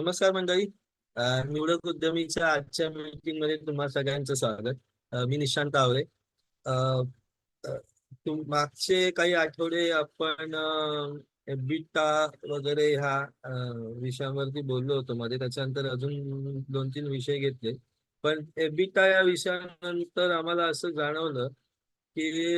नमस्कार मंडळी. निवडक उद्यमीच्या आजच्या मीटिंगमध्ये तुम्हा सगळ्यांचं स्वागत. मी निशांत आवरे. मागचे काही आठवडे आपण एबिटा वगैरे ह्या विषयावरती बोललो होतो मध्ये. त्याच्यानंतर अजून दोन तीन विषय घेतले. पण एबिटा या विषयानंतर आम्हाला असं जाणवलं की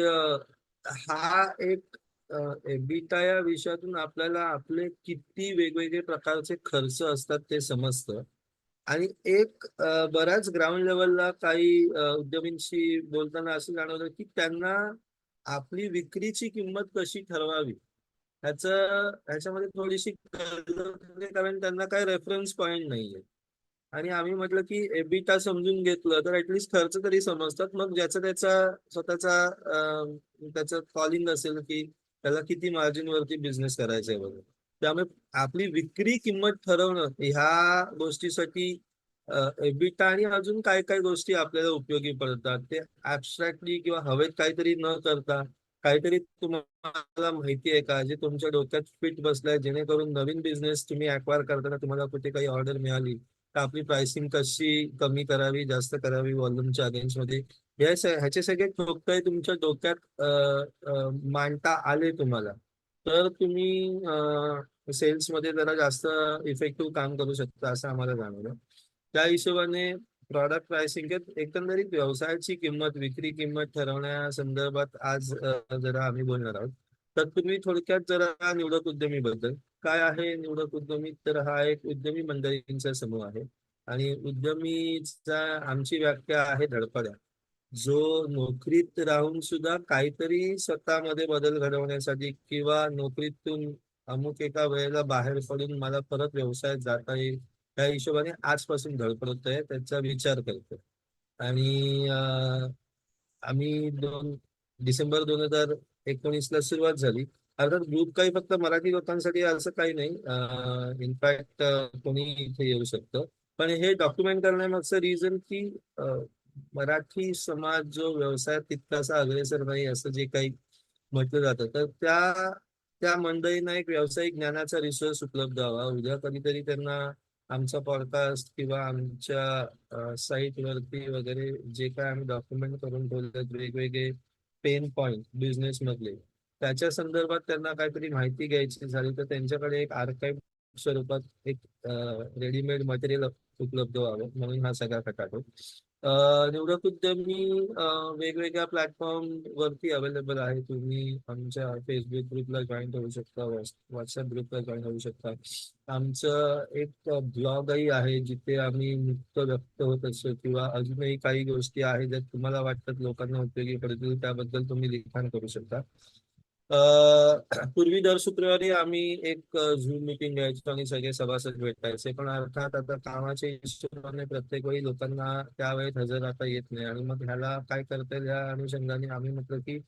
हा एक या विषयातून आपल्याला आपले किती वेगवेगळे प्रकारचे खर्च असतात ते समजतं. आणि एक बऱ्याच ग्राउंड लेवलला काही उद्यमींशी बोलताना असं जाणवलं की त्यांना आपली विक्रीची किंमत कशी ठरवावी? ह्याच ह्याच्यामध्ये थोडीशी कारण त्यांना काही रेफरन्स पॉइंट नाहीये. आणि आम्ही म्हटलं की एबिटा समजून घेतलं तर ऍटलिस्ट खर्च तरी समजतात. मग ज्याचा त्याचा स्वतःचा त्याचं कॉलिंग असेल की त्याला किती मार्जिन वरती बिझनेस करायचा आहे वगैरे त्यामुळे आपली विक्री किंमत ठरवणं ह्या गोष्टीसाठी एबिटा आणि अजून काय काय गोष्टी आपल्याला उपयोगी पडतात. ते ऍबस्ट्रॅक्टली किंवा हवेत काहीतरी न करता काहीतरी तुम्हाला माहिती आहे का? जे तुमच्या डोक्यात फिट बसलाय जेणेकरून नवीन बिझनेस तुम्ही अक्वायर करताना तुम्हाला कुठे काही ऑर्डर मिळाली आपली प्राइसिंग कशी कमी करावी जास्त करावी वॉल्यूमच्या अगेन्स्टमध्ये? ह्याचे सगळे ठोकताय तुमच्या डोक्यात मांडता आले तुम्हाला. तर तुम्ही सेल्समध्ये जरा जास्त इफेक्टिव्ह काम करू शकता असं आम्हाला जाणवलं. त्या हिशोबाने प्रॉडक्ट प्राइसिंग एकंदरीत व्यवसायाची किंमत विक्री किंमत ठरवण्या संदर्भात आज जरा आम्ही बोलणार आहोत. तर तुम्ही थोडक्यात जरा निवडक उद्यमी बद्दल काय आहे निवडक उद्यमी? तर हा एक उद्यमी मंडळींचा समूह आहे. आणि उद्यमीचा आमची व्याख्या आहे धडपड्या. जो नोकरीत राहून सुद्धा काहीतरी स्वतःमध्ये बदल घडवण्यासाठी किंवा नोकरीतून अमुक एका वेळेला बाहेर पडून मला परत व्यवसायात जाता येईल त्या हिशोबाने आजपासून धडपडत आहे त्याचा विचार करतो आणि आम्ही दोन डिसेंबर दोन हजार एकोणीस ला सुरुवात झाली. अर्थात ग्रुप काही फक्त मराठी लोकांसाठी असं काही नाही. इनफॅक्ट कोणी इथे येऊ शकतं. पण हे डॉक्युमेंट करण्यामागचं रिझन की मराठी समाज जो व्यवसाय तितकासा अग्रेसर नाही असं जे काही म्हटलं जातं. तर त्या त्या मंडळींना एक व्यावसायिक ज्ञानाचा रिसोर्स उपलब्ध व्हावा. उद्या कधीतरी त्यांना आमचा पॉडकास्ट किंवा आमच्या साईट वरती वगैरे जे काय आम्ही डॉक्युमेंट करून ठेवलेत वेगवेगळे पेन पॉइंट बिझनेस मधले. त्याच्या संदर्भात त्यांना काहीतरी माहिती घ्यायची झाली तर त्यांच्याकडे एक आर्काइव स्वरूपात एक रेडीमेड मटेरियल उपलब्ध व्हावं म्हणून हा सगळा खटाटो निवडक उद्यमी वेगवेगळ्या प्लॅटफॉर्म वरती अवेलेबल आहे. तुम्ही आमच्या फेसबुक ग्रुपला जॉईन होऊ शकता व्हॉट्सअप ग्रुपला जॉईन होऊ शकता. आमचं एक ब्लॉगही आहे जिथे आम्ही मुक्त व्यक्त होत असतो किंवा अजूनही काही गोष्टी आहेत ज्या तुम्हाला वाटतात लोकांना उपयोगी पडतील त्याबद्दल तुम्ही लिखाण करू शकता. पूर्वी दर शुक्रवारी आम्ही एक झूम मिटिंग घ्यायचो आणि सगळे सभासद भेटायचे. पण अर्थात आता कामाच्या हिशोबाने प्रत्येक वेळी लोकांना त्यावेळेत हजर राहता येत नाही. आणि मग ह्याला काय करता येईल या अनुषंगाने आम्ही म्हटलं की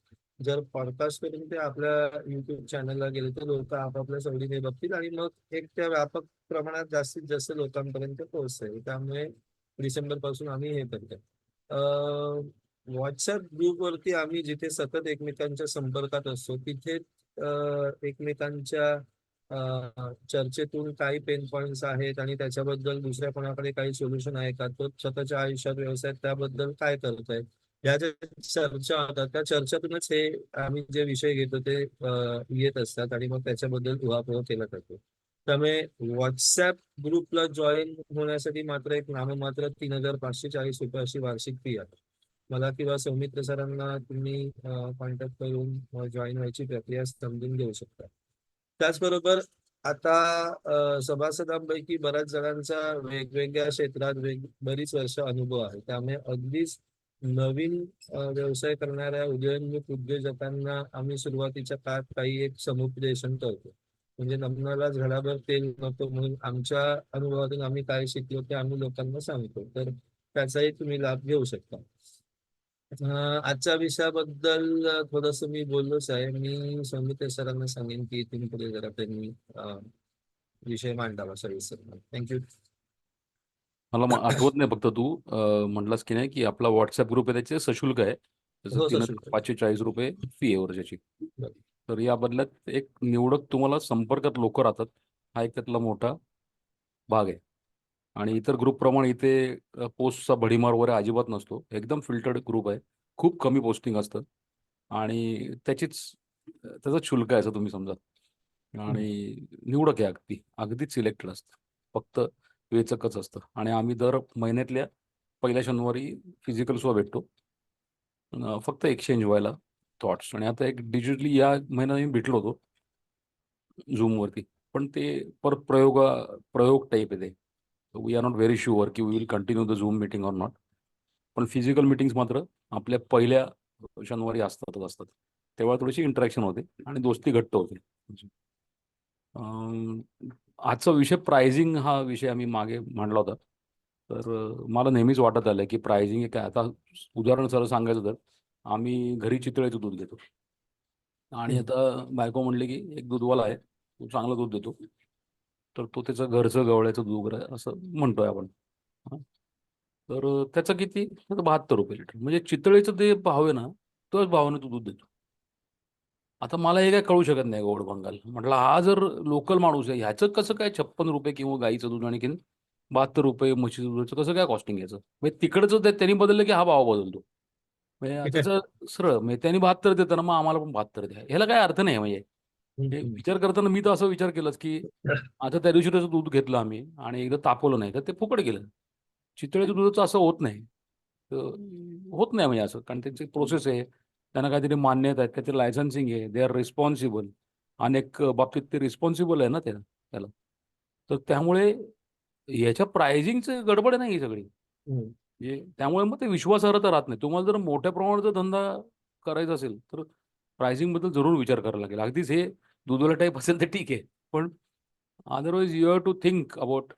जर पॉडकास्ट करून ते आपल्या युट्यूब चॅनलला गेले तर लोक आपापल्या सवडीने बघतील आणि मग एक त्या व्यापक प्रमाणात जास्तीत जास्त लोकांपर्यंत पोहोचेल. त्यामुळे डिसेंबरपासून आम्ही हे करतो व्हॉट्सअप ग्रुप वरती आम्ही जिथे सतत एकमेकांच्या संपर्कात असतो तिथे एकमेकांच्या चर्चेतून काही पेन पॉइंट्स आहेत आणि त्याच्याबद्दल दुसऱ्या कोणाकडे काही सोल्युशन आहे का? तो स्वतःच्या आयुष्यात व्यवसायात त्याबद्दल काय करतोय या ज्या चर्चा होतात त्या चर्चेतूनच हे आम्ही जे विषय घेतो ते येत असतात आणि मग त्याच्याबद्दल उहापोह केला जातो. त्यामुळे व्हॉट्सअप ग्रुपला जॉईन होण्यासाठी मात्र एक नाममात्र तीन हजार पाचशे चाळीस रुपये अशी वार्षिक फी आहे. मला किंवा सौमित्र सरांना तुम्ही कॉन्टॅक्ट करून जॉईन व्हायची प्रक्रिया समजून घेऊ शकता. त्याचबरोबर आता सभासदांपैकी बऱ्याच जणांचा वेगवेगळ्या क्षेत्रात वेग बरीच वर्ष अनुभव आहे. त्यामुळे अगदीच नवीन व्यवसाय करणाऱ्या उदयोन्मुख उद्योजकांना आम्ही सुरुवातीच्या काळात काही एक समुपदेशन करतो. म्हणजे नमनाला झडाभर तेल नको म्हणून आमच्या अनुभवातून आम्ही काय शिकलो ते आम्ही लोकांना सांगतो. तर त्याचाही तुम्ही लाभ घेऊ शकता. आजच्या विषयाबद्दल थोडस मी बोललोच आहे मी सौमित्र सरांना सांगेन की तुम्ही पुढे जरा त्यांनी विषय मांडावा सविस्तर. थँक्यू मला आठवत नाही फक्त तू. अं, म्हणलास की नाही की आपला व्हॉट्सअप ग्रुप आहे त्याचे सशुल्क आहे. हो. पाचशे चाळीस रुपये फी आहे वर्षाची. तर या बदल्यात एक निवडक तुम्हाला संपर्कात लोक राहतात. हा एक त्यातला मोठा भाग आहे. आणि इतर ग्रुपप्रमाणे इथे पोस्टचा भडीमार वगैरे अजिबात नसतो. एकदम फिल्टर्ड ग्रुप आहे. खूप कमी पोस्टिंग असतं आणि त्याचीच त्याचं शुल्क आहे असं तुम्ही समजा. आणि निवडक आहे अगदी. अगदीच सिलेक्टेड असतं. फक्त वेचकच असतं. आणि आम्ही दर महिन्यातल्या पहिल्या शनिवारी फिजिकल सुद्धा भेटतो. फक्त एक्सचेंज व्हायला थॉट्स आणि आता एक डिजिटली या महिन्यात मी भेटलो होतो. झूमवरती पण ते परत प्रयोगा प्रयोग टाईप आहे ते. We are not very sure की we will continue the zoom meeting or not पण फिजिकल मीटिंग्स मात्र आपल्या पहिल्या शनिवारी असतातच असतात. तेव्हा थोडीशी इंटरॅक्शन होते आणि दोस्ती घट्ट होते. आजचा विषय प्राइजिंग हा विषय आम्ही मागे मांडला होता. तर मला नेहमीच वाटत आलं की प्राइजिंग हे काय आता उदाहरण सरळ सांगायचं तर आम्ही घरी चितळेचं दूध घेतो. आणि. आता बायको म्हणली की एक दूधवाला आहे तो चांगलं दूध देतो. तर तो त्याचं घरचं गवळ्याचं दूध वगैरे असं म्हणतोय आपण. तर त्याचं किती? बहात्तर रुपये लिटर. म्हणजे चितळेचं ते भाव आहे ना तोच भावाने तो दूध देतो. आता मला हे काय कळू शकत नाही गोड बंगाल. म्हटलं हा जर लोकल माणूस आहे ह्याचं कसं काय छप्पन रुपये किंवा गाईचं दूध आणि बहात्तर रुपये म्हशीचं दुधाचं कसं काय कॉस्टिंग यायचं म्हणजे तिकडचं त्यांनी बदललं की हा भाव बदलतो. म्हणजे त्याचं सरळ म्हणजे त्यांनी बहात्तर देतात ना मग आम्हाला पण बहात्तर द्या. ह्याला काय अर्थ नाही म्हणजे हे विचार करताना मी तर असं विचार केलाच की आता त्या दिवशी त्याचं दूध घेतलं आम्ही आणि एकदा तापवलं नाही तर ते फुकट गेलं. चितळेच्या दुधाचं असं होत नाही. होत नाही म्हणजे असं कारण त्यांची प्रोसेस आहे. त्यांना काहीतरी मान्यता आहे त्याचे लायसन्सिंग आहे. दे आर रिस्पॉन्सिबल अनेक बाबतीत ते रिस्पॉन्सिबल आहे ना त्या त्याला. तर त्यामुळे याच्या प्राइजिंगचं गडबड नाही ही सगळी. म्हणजे त्यामुळे मग ते विश्वासार्हता राहत नाही. तुम्हाला जर मोठ्या प्रमाणाचा धंदा करायचा असेल तर प्राइसिंगबद्दल जरूर विचार करायला लागेल. अगदीच हे दुधोला टाईप असेल तर ठीक आहे. पण otherwise you have to think about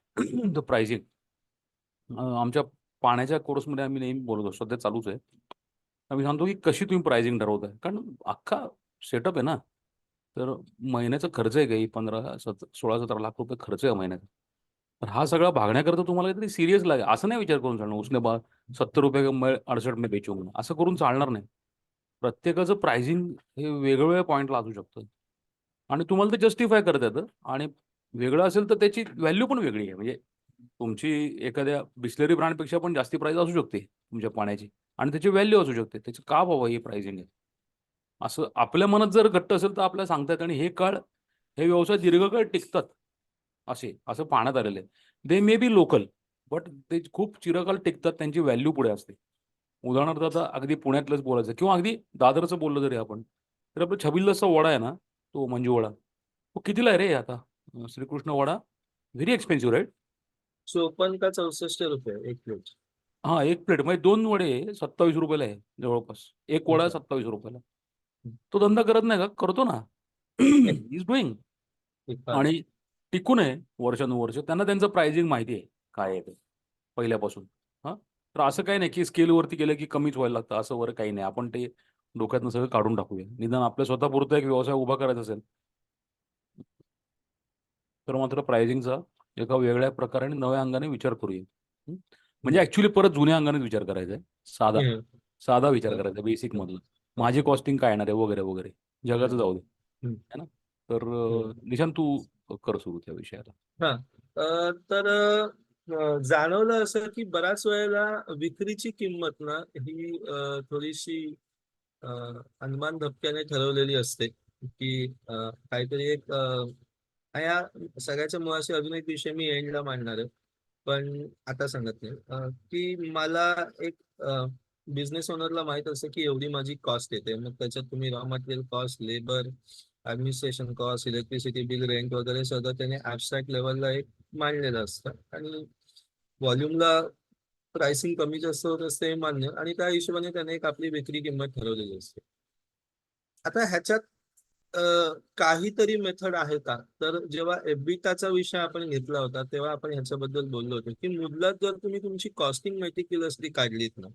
the pricing आमच्या पाण्याच्या कोर्समध्ये आम्ही नेहमी बोलतो सध्या चालूच आहे. आम्ही सांगतो की कशी तुम्ही प्राइसिंग ठरवताय? कारण अख्खा सेटअप आहे ना. तर महिन्याचा खर्च आहे काही पंधरा सत सोळा सतरा लाख रुपये खर्च आहे महिन्याचा. तर हा सगळा भागण्याकरता तुम्हाला काहीतरी सिरियस लागेल असं नाही विचार करून चालणार उसने बा सत्तर रुपये का अडसठ में बेचू म्हणून. असं करून चालणार नाही. प्रत्येकाचं प्राइसिंग हे वेगवेगळ्या पॉईंटला असू शकतं. आणि तुम्हाला ते जस्टिफाय करता येतं आणि वेगळं असेल तर त्याची व्हॅल्यू पण वेगळी आहे. म्हणजे तुमची एखाद्या बिस्लरी ब्रँडपेक्षा पण जास्ती प्राईस असू शकते तुमच्या पाण्याची. आणि त्याची व्हॅल्यू असू शकते. त्याची का बाबा ही प्राइसिंग आहे असं आपल्या मनात जर घट्ट असेल तर आपल्याला सांगता आणि हे काळ हे व्यवसाय दीर्घकाळ टिकतात. असे असं पाहण्यात आलेलं आहे. दे मे बी लोकल बट ते खूप चिरकाल टिकतात. त्यांची व्हॅल्यू पुढे असते. उदाहरणार्थ आता अगदी पुण्यातलंच बोलायचं किंवा अगदी दादरचं बोललं जरी आपण. तर आपलं छबिल्लाचा वडा आहे ना तो मंजू वडा. तो कितीला आहे रे आता? Shrikrishna vada. Very expensive right चोपन्न का चौसष्ट रुपये एक प्लेट हा एक प्लेट म्हणजे दोन वडे सत्तावीस रुपयाला आहे जवळपास. एक वडा. सत्तावीस रुपयाला. तो धंदा करत नाही का? करतो ना. इज डुईंग आणि टिकून आहे वर्षानुवर्ष. त्यांना त्यांचं प्राइसिंग माहिती आहे. काय आहे ते? पहिल्यापासून. हां? तर असं काही नाही की स्केलवरती गेलं की कमीच व्हायला लागतं. असं वगैरे काही नाही. आपण ते डोक्यातनं सगळं काढून टाकूया. निदान आपल्या स्वतःपुरतं एक व्यवसाय उभा करायचा असेल. तर मात्र प्राइसिंगचा एका वेगळ्या प्रकारे नव्या अंगाने विचार करूया? म्हणजे ऍक्च्युली परत जुन्या अंगाने विचार करायचा आहे. साधा. साधा विचार. करायचा बेसिक मधलं. माझी कॉस्टिंग काय येणार आहे वगैरे वगैरे. जगाचं जाऊ दे. है. ना? तर निशांत तू कर सुरू त्या विषयाला. तर जाणवलं असं की बऱ्याच वेळेला विक्रीची किंमत ना ही थोडीशी अनुमान धपक्याने ठरवलेली असते की काहीतरी एक या सगळ्याच्या मुळाशी अजून एक विषय मी एंडला मांडणार आहे. पण आता सांगत नाही. की मला एक बिझनेस ओनरला माहीत असतं की एवढी माझी कॉस्ट येते. मग त्याच्यात तुम्ही raw material cost labour administration cost electricity bill rent वगैरे सगळं त्याने ऍबस्ट्रॅक्ट लेवलला एक मांडलेलं असतं. आणि व्हॉल्यूमला प्राइसिंग कमी जास्त होत असते हे मान्य. आणि त्या हिशोबाने त्याने एक आपली विक्री किंमत ठरवलेली असते. आता ह्याच्यात काहीतरी मेथड आहे का? तर जेव्हा एबिटाचा विषय आपण घेतला होता तेव्हा आपण ह्याच्याबद्दल बोललो होतो की मुदलात जर तुम्ही तुमची कॉस्टिंग मेटिक्युलसली काढलीत ना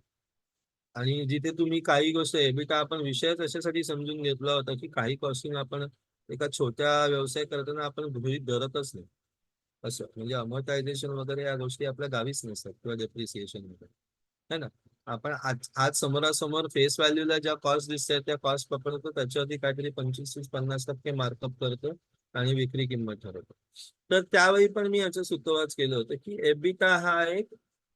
आणि जिथे तुम्ही काही गोष्ट एबिटा आपण विषयच अशासाठी समजून घेतला होता की काही कॉस्टिंग आपण एका छोट्या व्यवसाय करताना आपण गृहित धरतच नाही. असं. म्हणजे अमोर्टायझेशन वगैरे या गोष्टी आपल्या गावीच नसतात किंवा डेप्रिसिएशन वगैरे. है ना? आपण आज आज समोरासमोर फेस व्हॅल्यूला ज्या कॉस्ट दिसतात त्या कॉस्ट पकडतो त्याच्यावरती काहीतरी पंचवीस तीस पन्नास टक्के मार्कअप करतो आणि विक्री किंमत ठरवतो. तर त्यावेळी पण मी असं सुतोवाच केलं होतं की एबिटा हा एक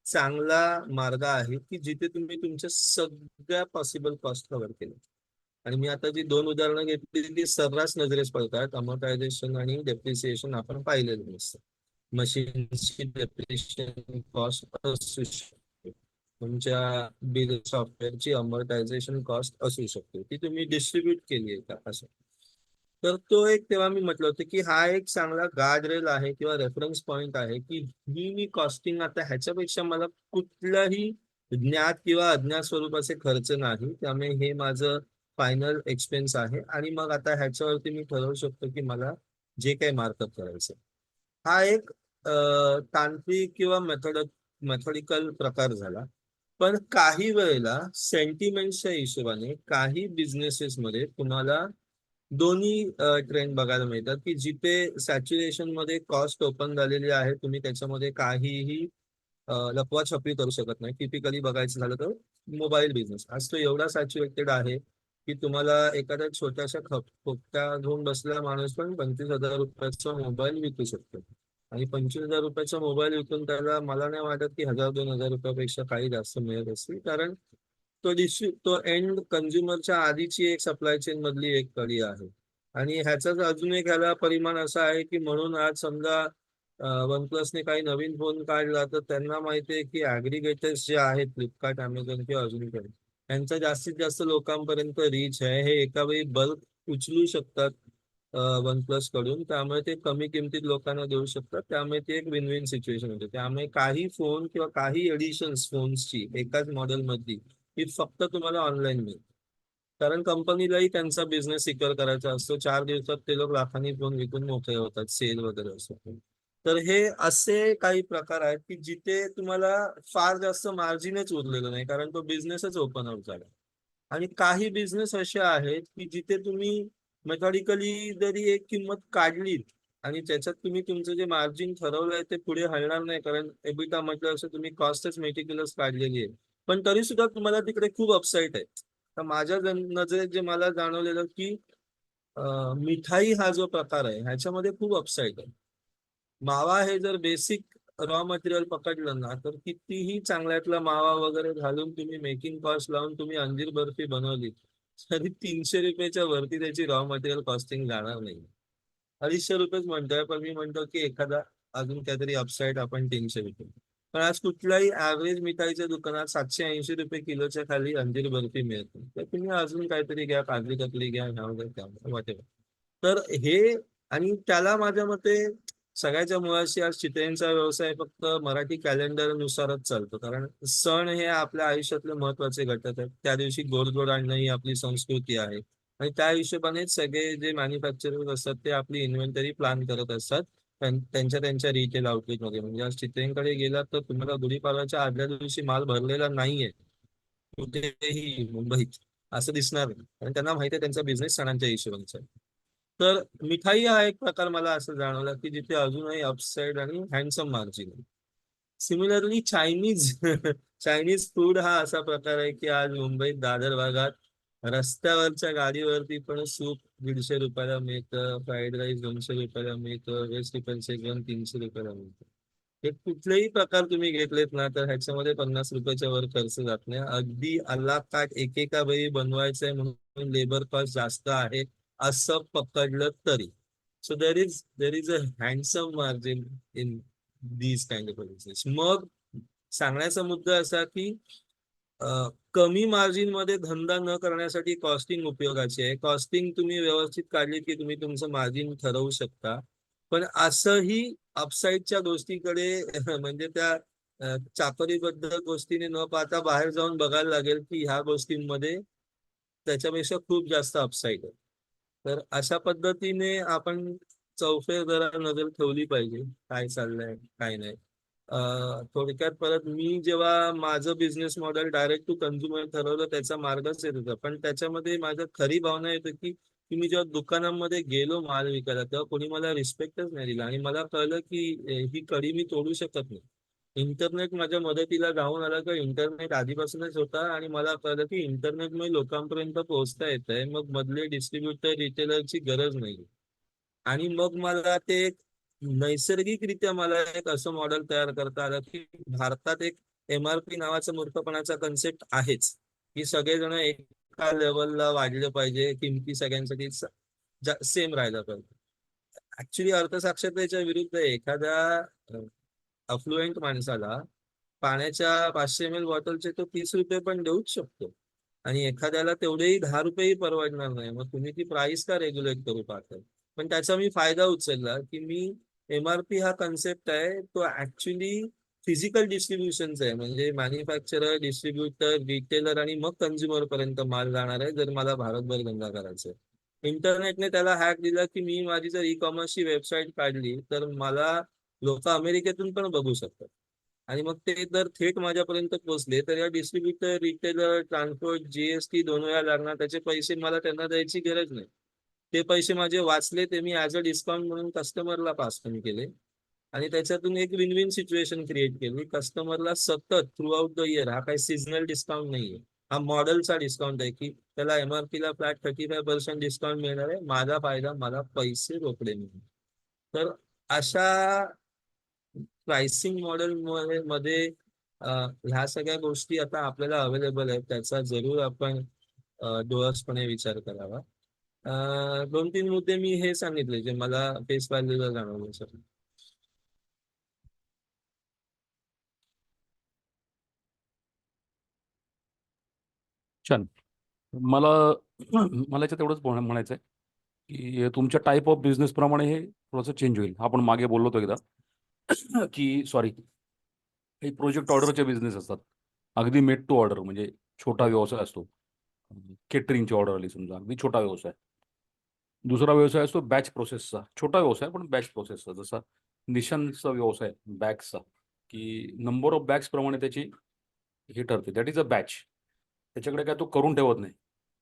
चांगला मार्ग आहे की जिथे तुम्ही तुमच्या सगळ्या पॉसिबल कॉस्ट कव्हर केले आणि मी आता जी दोन उदाहरणं घेतली ती सर्रास नजरेस पडतात अमोटायझेशन आणि डेप्रिसिएशन आपण पाहिलेलं नसतं. मशीनची डेप्रिशिएशन कॉस्ट असू शकते. तुमच्या बिल सॉफ्टवेअरची अमोर्टायझेशन कॉस्ट असू शकते. ती तुम्ही डिस्ट्रीब्यूट केली आहे का असं? तर तो एक तेव्हा मी म्हटलं होतं की हा एक चांगला गार्डरेल आहे किंवा रेफरन्स पॉइंट आहे की ही मी कॉस्टिंग आता ह्याच्यापेक्षा मला कुठलाही ज्ञात किंवा अज्ञात स्वरूपाचे खर्च नाही. त्यामुळे हे माझं फायनल एक्सपेन्स आहे. आणि मग आता ह्याच्यावरती मी ठरवू शकतो की मला जे काही मार्कअप करायचं हा एक तांत्रिक किंवा मेथड मेथडिकल प्रकार झाला. पण काही वेळेला सेंटिमेंटच्या हिशोबाने काही बिझनेसेस मध्ये तुम्हाला दोन्ही ट्रेंड बघायला मिळतात की जिथे सॅच्युरेशनमध्ये कॉस्ट ओपन झालेली आहे तुम्ही त्याच्यामध्ये काहीही अं, लपवाछपवी करू शकत नाही. टिपिकली बघायचं झालं तर मोबाईल बिझनेस. आज तो एवढा सॅच्युरेटेड आहे की तुम्हाला एखाद्या छोट्याशा खप खोपट्या घेऊन बसलेला माणूस पण पंचवीस हजार रुपयाचा मोबाईल विकू शकतो. आणि पंचवीस हजार रुपयाचा मोबाईल विकून त्याला मला नाही वाटत की हजार दोन हजार रुपयापेक्षा काही जास्त मिळत असतील. कारण तो डिस्ट्री तो एंड कन्झ्युमरच्या आधीची एक सप्लाय चेन मधली एक कडी आहे. आणि ह्याचाच अजून एक ह्याला परिमाण असा आहे की म्हणून आज समजा वन प्लसने काही नवीन फोन काढला तर त्यांना माहिती आहे की ऍग्रिगेटर्स जे आहेत फ्लिपकार्ट अमेझॉन किंवा अजून काही त्यांचा जास्तीत जास्त लोकांपर्यंत रीच आहे. हे एका वेळी बल्क उचलू शकतात वन प्लसकडून. त्यामुळे ते कमी किमतीत लोकांना देऊ शकतात. त्यामुळे ते एक विन विन सिच्युएशन होते. त्यामुळे काही फोन किंवा काही एडिशन्स फोन्सची एकाच मॉडेलमधली ही फक्त तुम्हाला ऑनलाईन मिळते कारण कंपनीलाही त्यांचा बिझनेस सिक्युअर करायचा असतो. चार दिवसात ते लोक लाखांनी फोन विकून मोठे होतात सेल वगैरे असतो तर हे असे काही प्रकार आहेत की जिथे तुम्हाला फार जास्त मार्जिनच उरलेलं नाही कारण तो बिझनेसच ओपन आउट झाला. आणि काही बिझनेस असे आहेत की जिथे तुम्ही मेथॉडिकली जरी एक किंमत काढली आणि त्याच्यात तुम्ही तुमचं जे मार्जिन ठरवलंय ते पुढे हलणार नाही कारण एबिटा म्हटलं असं तुम्ही कॉस्टच मेटिक्युलस काढलेली आहे. पण तरी सुद्धा तुम्हाला तिकडे खूप अपसाईट आहे. तर माझ्या नजरेत जे मला जाणवलेलं की मिठाई हा जो प्रकार आहे ह्याच्यामध्ये खूप अपसाईट आहे. मावा हे जर बेसिक रॉ मटेरियल पकडलं ना तर कितीही चांगल्यातला मावा वगैरे घालून तुम्ही मेकिंग कॉस्ट लावून तुम्ही अंजीर बर्फी बनवली तरी तीनशे रुपयाच्या वरती त्याची रॉ मटेरियल कॉस्टिंग जाणार नाही. अडीचशे रुपयेच म्हणतोय पण मी म्हणतो की एखादा अजून काहीतरी अपसाईड आपण तीनशे रुपये. पण आज कुठल्याही ऍव्हरेज मिठाईच्या दुकानात सातशे ऐंशी रुपये किलोच्या खाली अंजीर बर्फी मिळते. तर तुम्ही अजून काहीतरी घ्या काजली कतली घ्या ह्या वगैरे त्या तर हे आणि त्याला माझ्या मते सगळ्याच्या मुळाशी आज चित्रेंचा व्यवसाय फक्त मराठी कॅलेंडर नुसारच चालतो. कारण सण हे आपल्या आयुष्यातले महत्त्वाचे घटक आहेत. त्या दिवशी गोडगोड आणणं ही आपली संस्कृती आहे. आणि त्या हिशोबाने सगळे जे मॅन्युफॅक्चरर्स असतात ते आपली इन्व्हेंटरी प्लॅन करत असतात. त्यांच्या त्यांच्या रिटेल आउटलेटमध्ये म्हणजे आज चित्रेंकडे गेलात तर तुम्हाला गुढीपाडव्याच्या आदल्या दिवशी माल भरलेला नाहीये. कुठेही मुंबईत. असं दिसणार नाही. कारण त्यांना माहिती आहे त्यांचा बिझनेस सणांच्या हिशोबाचा आहे. तर मिठाई हा एक प्रकार मला असं जाणवला की जिथे अजूनही अपसाईड आणि हँडसम मार्जिन आहे. सिमिलरली चायनीज चायनीज फूड हा असा प्रकार आहे की आज मुंबईत दादर भागात रस्त्यावरच्या गाडीवरती पण सूप दीडशे रुपयाला मिळतं फ्राईड राईस दोनशे रुपयाला मिळतं वेज टिफिनचे जेवण तीनशे रुपयाला मिळतं. हे कुठलेही प्रकार तुम्ही घेतलेत ना तर ह्याच्यामध्ये पन्नास रुपयाच्या वर खर्च जात नाही. अगदी अल्ला काट एकेका वेळी बनवायचंय म्हणून लेबर कॉस्ट जास्त आहे. असं पकडलं तरी. So there is there is a handsome margin in these kind of business मग सांगण्याचा मुद्दा असा की कमी मार्जिनमध्ये धंदा न करण्यासाठी कॉस्टिंग उपयोगाची आहे. कॉस्टिंग तुम्ही व्यवस्थित काढली की तुम्ही तुमचं मार्जिन ठरवू शकता. पण असंही अपसाईडच्या गोष्टीकडे म्हणजे त्या चाकरीबद्दल चाकरीबद्ध गोष्टीने न पाहता बाहेर जाऊन बघायला लागेल की ह्या गोष्टींमध्ये त्याच्यापेक्षा खूप जास्त अपसाईड आहे. तर अशा पद्धतीने आपण चौफेर जरा नजर ठेवली पाहिजे काय चाललंय काय नाही. थोडक्यात परत मी जेव्हा माझं business model direct to consumer ठरवलं त्याचा मार्गच येत होता पण त्याच्यामध्ये माझ्या खरी भावना येते की मी जेव्हा दुकानामध्ये गेलो माल विकायला तेव्हा कोणी मला रिस्पेक्टच नाही दिला. आणि मला कळलं की ही कडी मी तोडू शकत नाही. इंटरनेट माझ्या मदतीला जाऊन आला का? इंटरनेट आधीपासूनच होता आणि मला कळलं की इंटरनेटमुळे लोकांपर्यंत पोहोचता येत आहे मग मधले डिस्ट्रीब्युटर रिटेलरची गरज नाही आणि मग मला ते एक नैसर्गिकरित्या मला एक असं मॉडेल तयार करता आलं की भारतात एक एमआरपी नावाचा मूर्खपणाचा कन्सेप्ट आहेच. की सगळेजण एका लेवलला वाढले पाहिजे. किमती सगळ्यांसाठी सेम राहिलं पाहिजे. ऍक्च्युली अर्थसाक्षरतेच्या विरुद्ध एखादा अफ्लुएंट माणसाला पाण्याच्या पाचशे एम एल बॉटलचे तो तीस रुपये पण देऊच शकतो. आणि एखाद्याला तेवढेही दहा रुपयेही परवडणार नाही. मग तुम्ही ती प्राइस का रेग्युलेट करू पाहता? पण त्याचा मी फायदा उचलला की मी एमआरपी हा कन्सेप्ट आहे तो ऍक्च्युली फिजिकल डिस्ट्रीब्युशनचा आहे. म्हणजे मॅन्युफॅक्चरर डिस्ट्रीब्युटर रिटेलर आणि मग कन्झ्युमर पर्यंत माल जाणार आहे जर मला भारतभर धंदा करायचा आहे. इंटरनेटने त्याला हॅक दिला की मी माझी जर ई कॉमर्सची वेबसाईट काढली तर मला लोक अमेरिकेतून पण बघू शकतात. आणि मग ते जर थेट माझ्यापर्यंत पोहोचले तर या डिस्ट्रीब्युटर रिटेलर ट्रान्सपोर्ट जीएसटी दोन वेळा लागणार त्याचे पैसे मला त्यांना द्यायची गरज नाही. ते पैसे माझे वाचले ते मी ऍज अ डिस्काउंट म्हणून कस्टमरला पास पण केले. आणि त्याच्यातून एक विन विन सिच्युएशन क्रिएट केली कस्टमरला सतत थ्रू आउट द इयर हा काही सिजनल डिस्काउंट नाहीये. हा मॉडेलचा डिस्काउंट आहे की त्याला एमआरपीला flat thirty five percent discount मिळणार आहे. माझा फायदा मला पैसे रोकडे मिळणार. तर अशा प्राइसिंग मॉडेल मध्ये ह्या सगळ्या गोष्टी आता आपल्याला अवेलेबल आहेत. त्याचा जरूर आपण डोळसपणे विचार करावा. दोन तीन मुद्दे मी हे सांगितले जे मला फेस व्हॅल्यूला जाणवले सर छान. मला मला याच्यात एवढंच म्हणायचं आहे की तुमच्या टाईप ऑफ बिझनेस प्रमाणे हे थोडंसं चेंज होईल. आपण मागे बोललो होतो एकदा. की सॉरी काही प्रोजेक्ट ऑर्डरचे बिझनेस असतात. अगदी मेड टू ऑर्डर म्हणजे छोटा व्यवसाय असतो. केटरिंगची ऑर्डर आली समजा अगदी छोटा व्यवसाय. दुसरा व्यवसाय असतो बॅच प्रोसेसचा छोटा व्यवसाय पण बॅच प्रोसेसचा जसा निशांचा व्यवसाय बॅग्सचा की नंबर ऑफ बॅग्स प्रमाणे त्याची हे ठरते. दॅट इज अ बॅच त्याच्याकडे काय तो करून ठेवत नाही.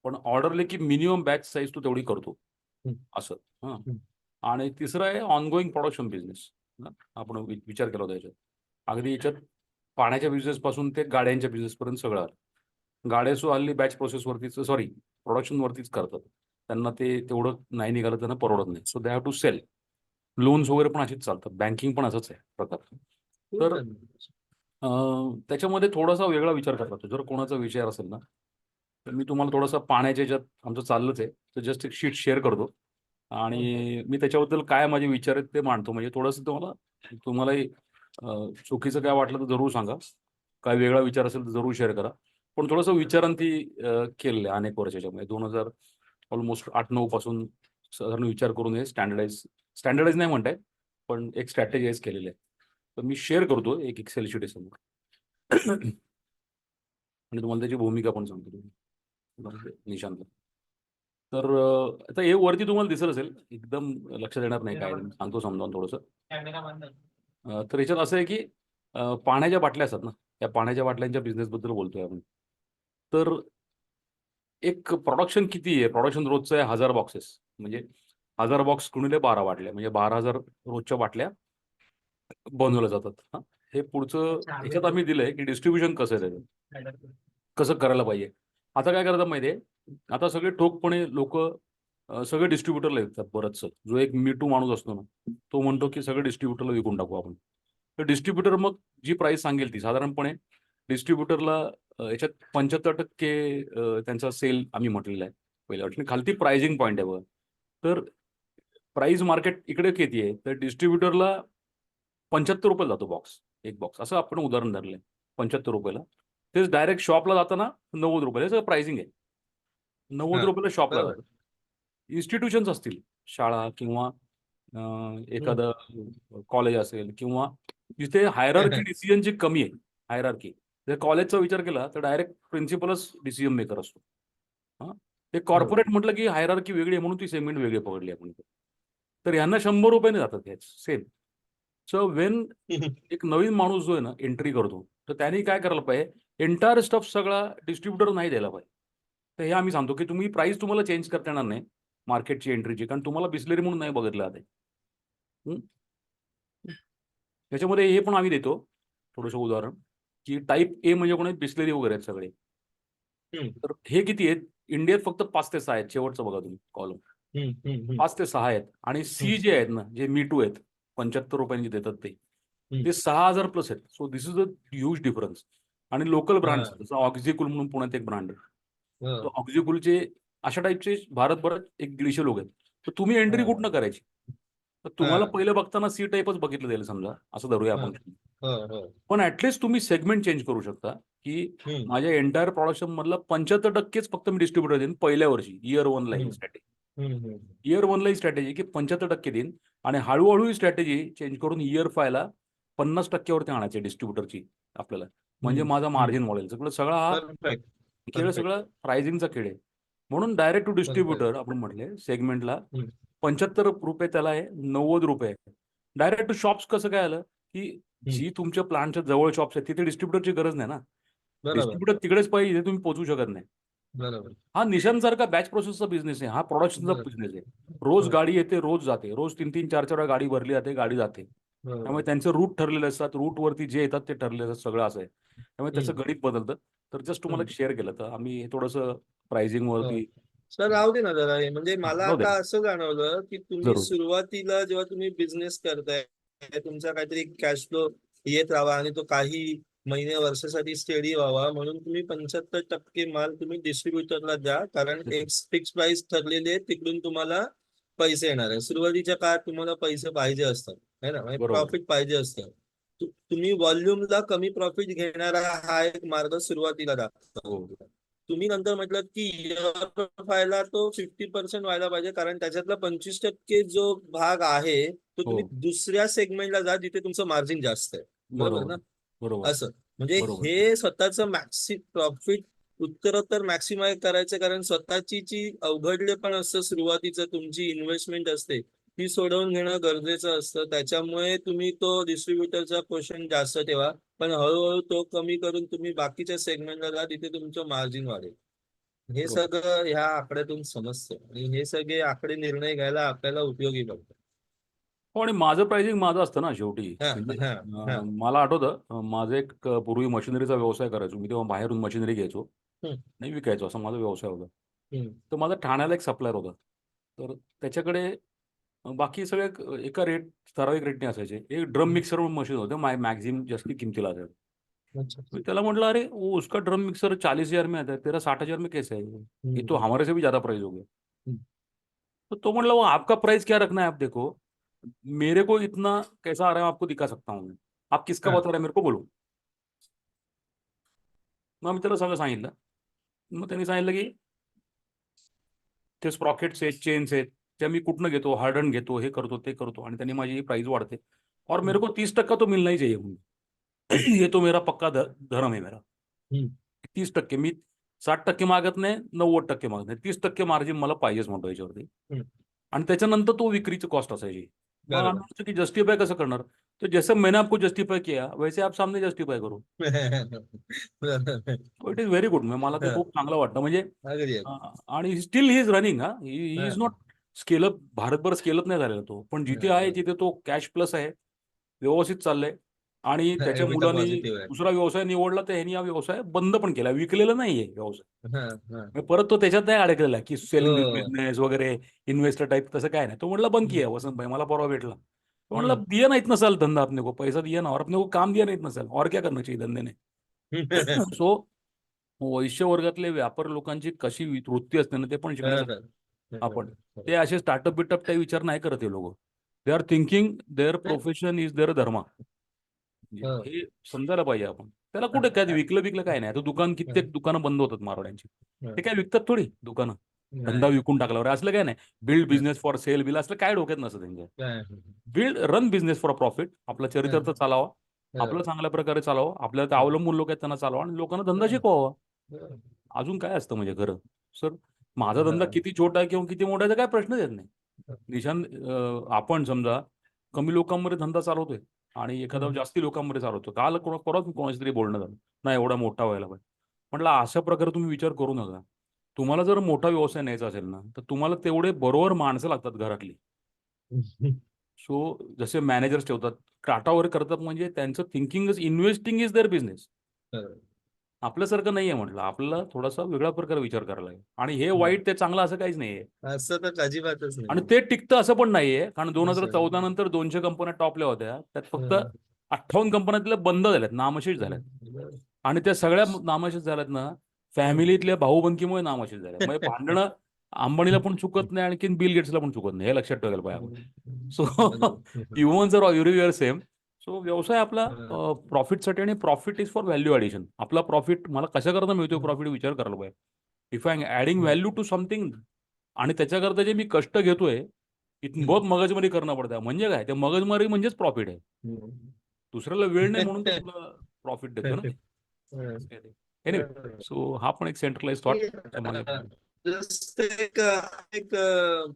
पण ऑर्डरले की मिनिमम बॅच साईज तो तेवढी करतो. असं. हां. आणि तिसरं आहे ऑनगोईंग प्रोडक्शन बिझनेस आपण विचार केला होता याच्यात. अगदी याच्यात पाण्याच्या बिझनेस पासून ते गाड्यांच्या बिझनेस पर्यंत सगळं आलं. गाड्या सो हल्ली बॅच प्रोसेसवरतीच सॉरी प्रोडक्शनवरतीच करतात. त्यांना ते तेवढं नाही निघालं त्यांना परवडत नाही. So they have to sell loans वगैरे पण असेच चालतात. बँकिंग पण असंच आहे प्रकार. तर अं, त्याच्यामध्ये थोडासा वेगळा विचार करता येतो जर कोणाचा विचार असेल ना तर मी तुम्हाला थोडासा पाण्याच्या याच्यात आमचं चाललंच आहे. तर जस्ट एक शीट शेअर करतो. आणि मी त्याच्याबद्दल काय माझे विचार आहेत ते मांडतो. म्हणजे थोडंसं तुम्हाला तुम्हालाही अं, चुकीचं काय वाटलं तर जरूर सांगा. काय वेगळा विचार असेल तर जरूर शेअर करा. पण थोडंसं विचारांती अं, केलेलं आहे अनेक वर्षाच्या. म्हणजे दोन हजार ऑलमोस्ट आठ नऊ पासून साधारण विचार करून हे स्टँडर्डाईज स्टँडर्डाईज नाही म्हणताय पण एक स्ट्रॅटेजाईज केलेलं आहे तर मी शेअर करतो एक एक्सेल शीट समोर. आणि तुम्हाला त्याची भूमिका पण सांगतो. निशांत. तर आता हे वरती तुम्हाला दिसत असेल एकदम लक्षात येणार नाही काय सांगतो समजावून थोडंसं. तर याच्यात असं आहे की पाण्याच्या बाटल्या असतात ना त्या पाण्याच्या बाटल्यांच्या बिझनेस बद्दल बोलतोय आपण. तर एक प्रोडक्शन किती आहे? प्रोडक्शन रोजचं आहे हजार बॉक्सेस म्हणजे हजार बॉक्स गुणिले बारा बाटल्या म्हणजे बारा हजार रोजच्या बाटल्या बनवल्या जातात. हा? हे पुढचं याच्यात आम्ही दिलंय की डिस्ट्रीब्युशन कसं आहे त्याचं? कसं करायला पाहिजे? आता काय करतात माहितीये? आता सगळे ठोकपणे लोक सगळे डिस्ट्रीब्युटरला येतात बरंचसं. जो एक मीटू माणूस असतो ना तो म्हणतो की सगळे डिस्ट्रीब्युटरला विकून टाकू आपण. तर डिस्ट्रीब्युटर मग जी प्राइस सांगेल ती साधारणपणे डिस्ट्रीब्युटरला याच्यात पंच्याहत्तर टक्के त्यांचा सेल आम्ही म्हटलेला आहे. पहिल्या आणि खालती प्राइसिंग पॉईंट आहे बघ. तर प्राइस मार्केट इकडे किती आहे? तर डिस्ट्रीब्युटरला पंच्याहत्तर रुपये जातो बॉक्स एक बॉक्स असं आपण उदाहरण धरलंय. पंच्याहत्तर रुपयाला. तेच डायरेक्ट शॉपला जाताना नव्वद रुपयाला. सगळं प्राइसिंग आहे. नव्वद हा, रुपयाला शॉपला बरोबर. जातं इन्स्टिट्यूशन्स असतील शाळा किंवा एखादं कॉलेज असेल किंवा जिथे हायरार्की डिसिजनची कमी आहे हायरार्की जर कॉलेजचा विचार केला तर डायरेक्ट प्रिन्सिपलच डिसिजन मेकर असतो. हा? ते कॉर्पोरेट म्हटलं की हायरार्की वेगळी आहे म्हणून ती सेगमेंट वेगळी पकडली आपण. तर ह्यांना शंभर रुपयाने जातात ह्याच सेम सो वेन एक नवीन माणूस जो आहे ना एंट्री करतो तर त्याने काय करायला पाहिजे? एंटायर स्टफ सगळा डिस्ट्रीब्युटर नाही द्यायला पाहिजे. तर हे आम्ही सांगतो की तुम्ही प्राइस तुम्हाला चेंज करता येणार नाही मार्केटची एंट्रीची कारण तुम्हाला बिस्लेरी म्हणून नाही बघितलं आहे त्याच्यामध्ये हे पण आम्ही देतो थोडंसं उदाहरण की टाईप ए म्हणजे कोणी बिस्लेरी वगैरे आहेत सगळे. तर हे किती आहेत? इंडियात फक्त पाच ते सहा आहेत. शेवटचं बघा तुम्ही कॉलम. पाच ते सहा आहेत. आणि सी. जे आहेत ना जे मी टू आहेत पंच्याहत्तर रुपयांचे देतात ते. ते सहा हजार प्लस आहेत. So this is a huge difference आणि लोकल ब्रँड. जसं ऑक्झिकुल म्हणून पुण्यात एक ब्रँड आहे. ऑक्झिकुलचे अशा टाईपचे भारतभरात एक दीडशे लोक आहेत. तर तुम्ही एंट्री. कुठनं करायची? तर तुम्हाला. पहिलं बघताना सी टाईपच बघितलं जाईल समजा. असं धरूया आपण. पण ऍटलिस्ट तुम्ही सेगमेंट चेंज करू शकता की माझ्या एंटायर प्रोडक्शन मधलं पंच्याहत्तर टक्केच फक्त मी डिस्ट्रीब्युटर देईन पहिल्या वर्षी इयर वन ला ही. हम्म. स्ट्रॅटेजी. इयर वन ला ही स्ट्रॅटेजी की पंच्याहत्तर टक्के देईन आणि हळूहळू ही स्ट्रॅटेजी चेंज करून इयर फायला पन्नास टक्क्यावरती आणायचे डिस्ट्रीब्युटरची आपल्याला. म्हणजे माझा. मार्जिन वाढेल सगळं सगळा हा Perfect. सगळं प्राइसिंगचा खेळ आहे. म्हणून डायरेक्ट टू डिस्ट्रीब्युटर आपण म्हटले सेगमेंटला. पंच्याहत्तर रुपये त्याला आहे नव्वद रुपये डायरेक्ट टू शॉप्स कसं काय आलं की जी तुमच्या प्लांटच्या जवळ शॉप्स आहेत तिथे डिस्ट्रीब्युटरची गरज नाही ना. डिस्ट्रीब्युटर तिकडेच पाहिजे तुम्ही पोहोचू शकत नाही. हा निशांसारखा बॅच प्रोसेसचा बिझनेस आहे हा प्रोडक्शनचा. बिझनेस आहे. रोज. गाडी येते रोज जाते. रोज तीन तीन चार चार वेळा गाडी भरली जाते गाडी जाते. त्यामुळे त्यांचे रूट ठरलेले असतात रूट वरती जे येतात ते ठरलेले असतात सगळं असं आहे. त्यामुळे त्याचं. गणित बदलतं. तर जस्ट तुम्हाला. शेअर केलं तर आम्ही हे थोडंसं प्राइसिंग वरती सर राहू दे ना जरा हे म्हणजे मला. आता असं जाणवलं की तुम्ही जरूर. सुरुवातीला जेव्हा तुम्ही बिझनेस करताय तुमचा काहीतरी कॅश फ्लो येत राहावा आणि तो काही महिने वर्षासाठी स्टेडी व्हावा म्हणून तुम्ही पंच्याहत्तर टक्के माल तुम्ही डिस्ट्रीब्युटरला द्या कारण. एक फिक्स प्राइस ठरलेली आहे तिकडून तुम्हाला पैसे येणार आहे सुरुवातीच्या काळात तुम्हाला पैसे पाहिजे असतात है ना बरोबर. प्रॉफिट पाहिजे असतं तुम्ही व्हॉल्युमला कमी प्रॉफिट घेणारा हा एक मार्ग सुरुवातीला दाखवा. तुम्ही नंतर म्हटलं की व्हायला तो फिफ्टी पर्सेंट व्हायला पाहिजे कारण त्याच्यातला पंचवीस टक्के जो भाग आहे तो तुम्ही हो. दुसऱ्या सेगमेंटला जा जिथे तुमचं मार्जिन जास्त आहे बरोबर ना बरोबर असं म्हणजे. हे स्वतःच मॅक्सि प्रॉफिट उत्तरोत्तर मॅक्सिमाइज करायचं कारण स्वतःची जी अवघडले पण असतं सुरुवातीचं तुमची इन्व्हेस्टमेंट असते ती सोडवून घेणं गरजेचं असतं. त्याच्यामुळे तुम्ही तो डिस्ट्रीब्युटरचा पोर्शन जास्त ठेवा. पण हळूहळू तो कमी करून तुम्ही बाकीच्या सेगमेंटला जा तिथे तुमचं मार्जिन वाढेल. हे बरोबर. सगळं ह्या आकड्यातून समजतं. आणि हे सगळे आकडे निर्णय घ्यायला आपल्याला उपयोगी पडतात. हो आणि माझं प्राइसिंग माझं असतं ना शेवटी. हा, म्हणजे हा, हा. मला आठवतं माझं एक पूर्वी मशिनरीचा व्यवसाय करायचो. मी तेव्हा बाहेरून मशिनरी घ्यायचो. नाही विकायचो असा माझा व्यवसाय होता. तर माझा ठाण्याला एक सप्लायर होता. तर त्याच्याकडे बाकी सगळे एक- एका रेट ठराविक रेटने असायचे. एक ड्रम मिक्सर म्हणून मशीन होतं माय मॅक्झिम जास्ती किमतीला असायचं. अच्छा. मी त्याला म्हटलं अरे वो उसका ड्रम मिक्सर चालीस हज़ार में आता है तेरा साठ हज़ार में कैसे है ये हम्म. तो हमारे से भी ज़्यादा प्राइस हो गया. हम्म. तो तो मतलब वो आपका प्राइस क्या रखना है आप देखो. मेरे को इतना कैसा आ रहा है आपको दिखा सकता हूँ मैं. आप किसका हाँ. बता रहे हैं मेरे को बोलो. मग मी त्याला सगळं सांगितलं. मग त्यांनी सांगितलं की ते स्प्रॉकेट्स आहेत चेन्स आहेत. त्या मी कुठनं घेतो हार्डन घेतो हे करतो ते करतो आणि त्यांनी माझी प्राइस वाढते. और मेरे को तीस टक्का तो मिलना ही चाहिए मुझे. ये तो मेरा पक्का धर्म आहे मेरा. तीस टक्के मी साठ टक्के मागत नाही नव्वद टक्के मागत नाही. तीस टक्के मार्जिन मला पाहिजेच म्हणतो याच्यावरती. आणि त्याच्यानंतर तो विक्रीची कॉस्ट असायची. की जस्टिफाय कसं करणार? तो जैसे मैंने आपको जस्टिफाई किया वैसे आप सामने जस्टिफाय करो. इट इज व्हेरी गुड मला ते हा. खूप चांगलं वाटतं म्हणजे आणि स्टील ही इज रनिंग हा. ही हा. इज नॉट स्केलअप भारतभर स्केलअप नाही झालेला तो पण जिथे आहे. तिथे तो कॅश प्लस आहे व्यवस्थित चाललंय आणि त्याच्या मुलांनी. दुसरा व्यवसाय निवडला तर ह्यांनी हा व्यवसाय बंद पण केला विकलेला नाहीये व्यवसाय परत तो त्याच्यात नाही अडकलेला की सेलिंग हो. बिझनेस वगैरे इन्व्हेस्टर टाईप तसं काय नाही तो म्हटलं बंद किया वसंत भाई मला परवा भेटला तो म्हटलं हम्म. दिया नाहीत नसाल धंदा अपने को पैसा दिया ना और अपने को काम दिया नाहीत नसाल और क्या करना चाहिए धंदे ने सो वैश्य वर्गातले व्यापार लोकांची कशी वृत्ती असते ना ते पण शिकण्यासाठी. आपण. ते असे स्टार्टअप बिटअप काही विचार नाही करत हे लोक. They are thinking their profession is their dharma हो. समजायला पाहिजे आपण. त्याला कुठे काय विकलं विकलं काय नाही. आता दुकान कित्येक दुकानं बंद होतात मारवाड्यांची. ते काय विकतात थोडी दुकानं. धंदा विकून टाकल्यावर. असलं काय नाही. Build business for sale build असलं काय डोक्यात नसतं त्यांच्या? Build run business for profit आपलं चरित्र तर चालावा. आपलं चांगल्या प्रकारे चालावं. आपल्याला अवलंबून लोक आहेत त्यांना चालवा आणि लोकांना धंदा. शिकवावा. अजून काय असतं म्हणजे खरं? सर माझा धंदा. किती छोटा आहे किंवा किती मोठा आहे काय प्रश्नच येत नाही. निशांत अं, आपण समजा कमी लोकांमध्ये धंदा चालवतोय आणि एखादा. जास्ती लोकांमध्ये चालवतो काल कोणा परत कोणाशी तरी बोलणं झालं नाही एवढा मोठा व्हायला पाहिजे म्हटलं अशा प्रकारे तुम्ही विचार करू नका तुम्हाला जर मोठा व्यवसाय न्यायचा असेल ना तर तुम्हाला तेवढे बरोबर माणसं लागतात घरातली सो जसे मॅनेजर्स ठेवतात टाटावर करतात म्हणजे त्यांचं thinking is investing is their business. आपल्यासारखं नाहीये म्हटलं. आपल्याला थोडासा वेगळा प्रकारे विचार करायला लागेल. आणि हे. वाईट ते चांगलं असं काहीच नाहीये. असं तर अजिबातच नाही आणि ते टिकतं असं पण नाहीये. कारण दोन हजार. चौदा नंतर दोनशे कंपन्या टॉपल्या होत्या. त्यात फक्त. अठ्ठावन्न कंपन्या बंद झाल्यात. नामशेष झाल्यात. आणि त्या सगळ्या नामशेष झाल्यात ना फॅमिलीतल्या भाऊबंदकीमुळे नामशेष झाल्यात. म्हणजे भांडणं अंबानीला पण चुकत नाही. आणखीन बिल गेट्सला पण चुकत नाही. हे लक्षात ठेवायला पाहिजे सो इव्हन जर युअर सेम सो व्यवसाय आपला. प्रॉफिटसाठी आणि profit is for value addition आपला प्रॉफिट मला कशा करता मिळतोय हं. प्रॉफिट विचार करायला पाहिजे if I adding. Value to something आणि त्याच्याकरता जे मी कष्ट घेतोय इथून हं. बहुत मगजमारी करणं पडतं म्हणजे काय ते मगजमारी म्हणजेच प्रॉफिट आहे हं. दुसऱ्याला वेळ नाही म्हणून तुला प्रॉफिट देतो ना. हं. सो हा पण एक सेंट्रलाइज थॉट एक एक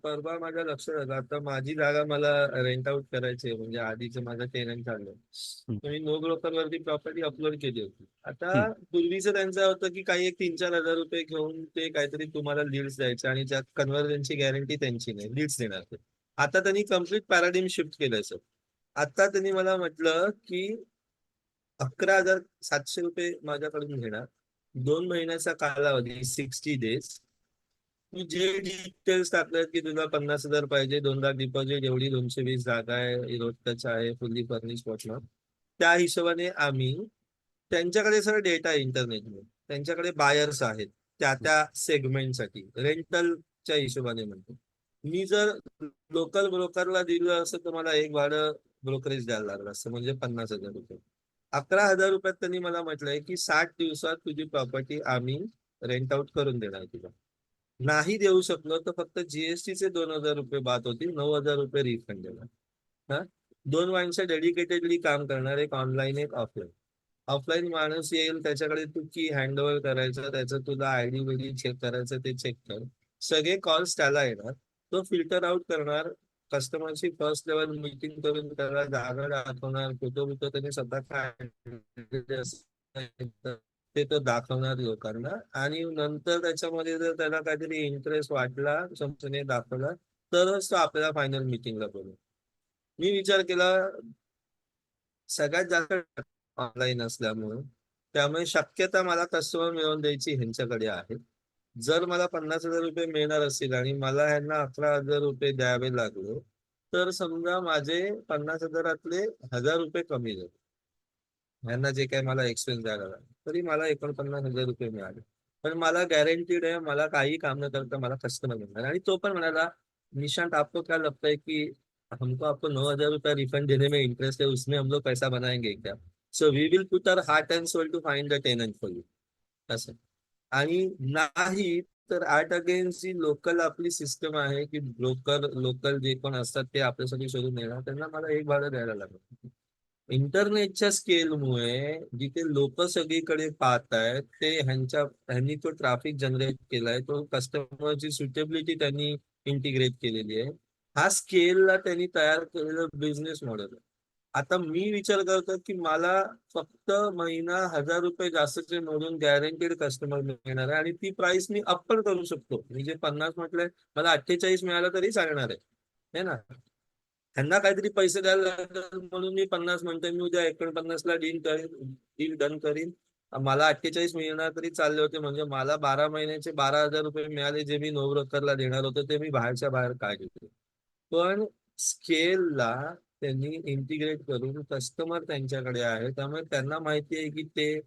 परवा माझ्या लक्षात आलं. आता माझी जागा मला रेंट आउट करायची आहे म्हणजे आधीचं माझं टेनंट चाललं मी नो ब्रोकर वरती प्रॉपर्टी अपलोड केली होती. आता. पूर्वीचं त्यांचं होतं की काही एक तीन चार हजार रुपये घेऊन ते काहीतरी तुम्हाला लीड्स द्यायचे आणि त्या कन्व्हर्जनची गॅरंटी त्यांची नाही. लीड्स देणार ते. आता त्यांनी कंप्लीट पॅराडिम शिफ्ट केलंय सर आता त्यांनी मला म्हटलं की अकरा हजार सातशे रुपये माझ्याकडून घेणार. दोन महिन्याचा कालावधी सिक्स्टी डेज तू जे डिटेल्स टाकलेत की तुला पन्नास हजार पाहिजे दोन लाख डिपॉझिट एवढी दोनशे वीस जागा आहे रोजच आहे फुल्ली फर्निश वॉटनॉट त्या हिशोबाने आम्ही त्यांच्याकडे सर डेटा आहे इंटरनेटवर त्यांच्याकडे बायर्स आहेत त्या त्या सेगमेंटसाठी रेंटलच्या हिशोबाने म्हणतो. मी जर लोकल ब्रोकरला दिलं असं तर मला एक भाडं ब्रोकरेज द्यायला लागलं असतं म्हणजे पन्नास हजार रुपये. अकरा हजार रुपयात त्यांनी मला म्हटलंय की साठ दिवसात तुझी प्रॉपर्टी आम्ही रेंट आउट करून देणार तुला. नाही देऊ शकलो तर फक्त जीएसटी चे दोन हजार रुपये बाद होतील नऊ हजार रुपये रिफंड देणार. हा? दोन माणसं डेडिकेटेडली काम करणार एक ऑनलाईन एक ऑफलाईन ऑफलाईन माणूस येईल त्याच्याकडे तू की हँडओव्हर करायचं त्याचं तुला आयडी बिडी चेक करायचं ते चेक कर. सगळे कॉल्स त्याला येणार. तो फिल्टर आउट करणार कस्टमरशी फर्स्ट लेवल मीटिंग करून त्याला जागा दाखवणार कुठं कुठं त्याने स्वतः काय ते तो दाखवणार लोकांना. आणि नंतर त्याच्यामध्ये जर त्याला काहीतरी इंटरेस्ट वाटला समजून दाखवला तरच तो आपल्याला फायनल मिटिंगला बोलू मी विचार केला सगळ्यात जास्त ऑनलाईन असल्यामुळे त्यामुळे शक्यता मला कस्टमर मिळवून द्यायची ह्यांच्याकडे आहे. जर मला पन्नास हजार रुपये मिळणार असतील आणि मला ह्यांना अकरा हजार रुपये द्यावे लागले तर समजा माझे पन्नास हजारातले हजार रुपये कमी झाले. ह्यांना जे काही मला एक्सपेन्स द्यायला लागला तरी मला एकोणपन्नास हजार रुपये मिळाले. पण मला गॅरंटीड आहे मला काही काम न करता मला कस्टमर मिळणार. आणि तो पण म्हणाला निशांत आपको क्या लगता है कि हमको आपको नौ हजार रुपया रिफंड देने में इंटरेस्ट है उसमें हम लोग पैसा बनाएंगे क्या? So we will put our heart and soul to find the tenant for you असं. आणि नाही तर ऍट अगेन्स्ट जी लोकल आपली सिस्टम आहे की ब्रोकर लोकल जे पण असतात ते आपल्यासाठी शोधून येणार त्यांना मला एक भाडं द्यायला लागलं. इंटरनेटच्या स्केलमुळे जिथे लोक सगळीकडे पाहत आहेत ते ह्यांच्या ह्यांनी तो ट्रॅफिक जनरेट केलाय तो कस्टमरची सुटेबिलिटी त्यांनी इंटिग्रेट केलेली आहे. हा स्केलला त्यांनी तयार केलेलं बिझनेस मॉडेल आहे. आता मी विचार करतो की मला फक्त महिना हजार रुपये जास्तचे मोडून गॅरंटीड कस्टमर मिळणार आहे आणि ती प्राइस मी अप पण करू शकतो. मी जे पन्नास म्हटलंय मला अठ्ठेचाळीस मिळालं तरी चालणार आहे. है ना? त्यांना काहीतरी पैसे द्यायला लागतात म्हणून मी पन्नास म्हणतोय मी उद्या एकोणपन्नासला डील करीन डील डन करीन. मला अठ्ठेचाळीस मिळणार तरी चालले होते म्हणजे मला बारा महिन्याचे बारा हजार रुपये मिळाले जे मी नो देणार होतो ते मी बाहेरच्या बाहेर काढले. पण स्केलला त्यांनी इंटिग्रेट करून कस्टमर त्यांच्याकडे आहे त्यामुळे त्यांना माहिती आहे की ते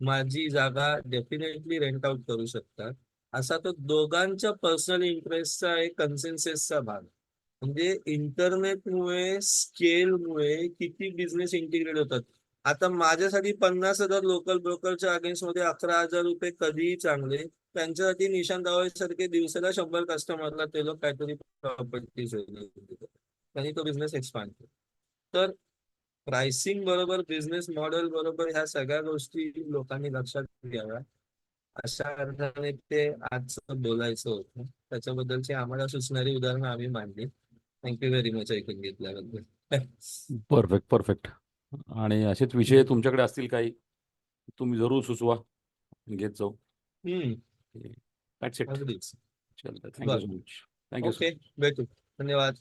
माझी जागा डेफिनेटली रेंट आउट करू शकतात. असा तो दोघांच्या पर्सनल इंटरेस्टचा एक कन्सेन्सेसचा भाग म्हणजे इंटरनेटमुळे स्केलमुळे किती बिझनेस इंटिग्रेट होतात. आता माझ्यासाठी पन्नास हजार लोकल ब्रोकरच्या अगेन्स्टमध्ये अकरा हजार रुपये कधीही चांगले त्यांच्यासाठी निशांत सारखे दिवसाला शंभर कस्टमरला ते लोक काहीतरी प्रॉपर्टी त्यांनी तो बिझनेस एक्सपांड केला तर प्राइसिंग बरोबर बिझनेस मॉडेल बरोबर ह्या सगळ्या गोष्टी लोकांनी लक्षात घ्याव्या. अशा अर्थाने ते आज बोलायचं होतं. त्याच्याबद्दलची आम्हाला सुचणारी उदाहरणं आम्ही मांडली. थँक्यू व्हेरी मच ऐकून घेतल्याबद्दल. परफेक्ट परफेक्ट आणि असेच विषय तुमच्याकडे असतील काही तुम्ही जरूर सुचवा. घेत जाऊ. Thank you so much thank you okay भेटू. धन्यवाद.